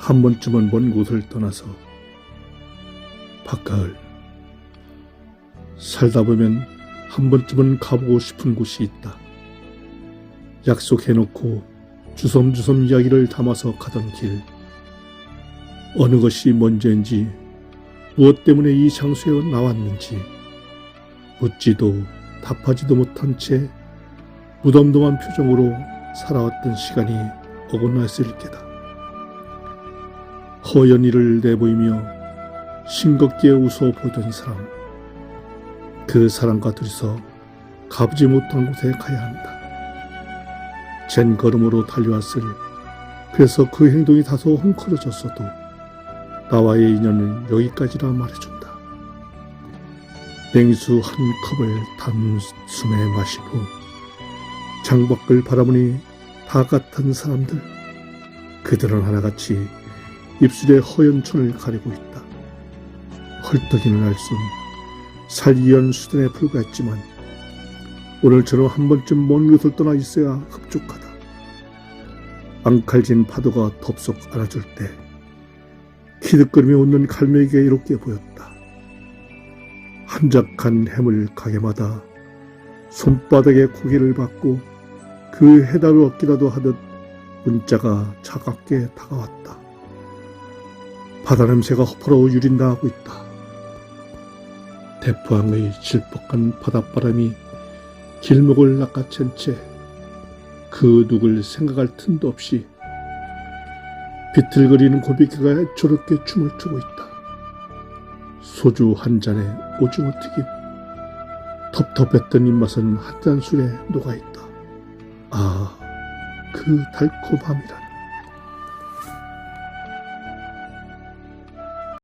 한 번쯤은 먼 곳을 떠나서 박가을 살다 보면 한 번쯤은 가보고 싶은 곳이 있다. 약속해놓고 주섬주섬 이야기를 담아서 가던 길 어느 것이 먼저인지 무엇 때문에 이 장소에 나왔는지 묻지도 답하지도 못한 채 무덤덤한 표정으로 살아왔던 시간이 어긋났을 게다. 허연 이를 내보이며 싱겁게 웃어 보던 사람. 그 사람과 둘이서 가보지 못한 곳에 가야 한다. 젠 걸음으로 달려왔을 그래서 그 행동이 다소 헝클어졌어도 나와의 인연은 여기까지라 말해준다. 냉수 한 컵을 단숨에 마신 후 창밖을 바라보니 다 같은 사람들 그들은 하나같이 입술에 허연 천을 가리고 있다. 헐떡이는 알순 살이연 수준에 불과했지만 오늘처럼 한 번쯤 먼 곳을 떠나 있어야 흡족하다. 앙칼진 파도가 덥석 안아줄 때 키득거리며 웃는 갈매기가 이롭게 보였다. 한적한 해물 가게마다 손바닥에 고개를 받고 그 해답을 얻기라도 하듯 문자가 차갑게 다가왔다. 바다 냄새가 허퍼로 유린당하고 있다. 대포항의 질퍽한 바닷바람이 길목을 낚아챈 채 그 누굴 생각할 틈도 없이 비틀거리는 고비개가 저렇게 춤을 추고 있다. 소주 한 잔에 오징어 튀김. 텁텁했던 입맛은 한 잔 술에 녹아있다. 아, 그 달콤함이라.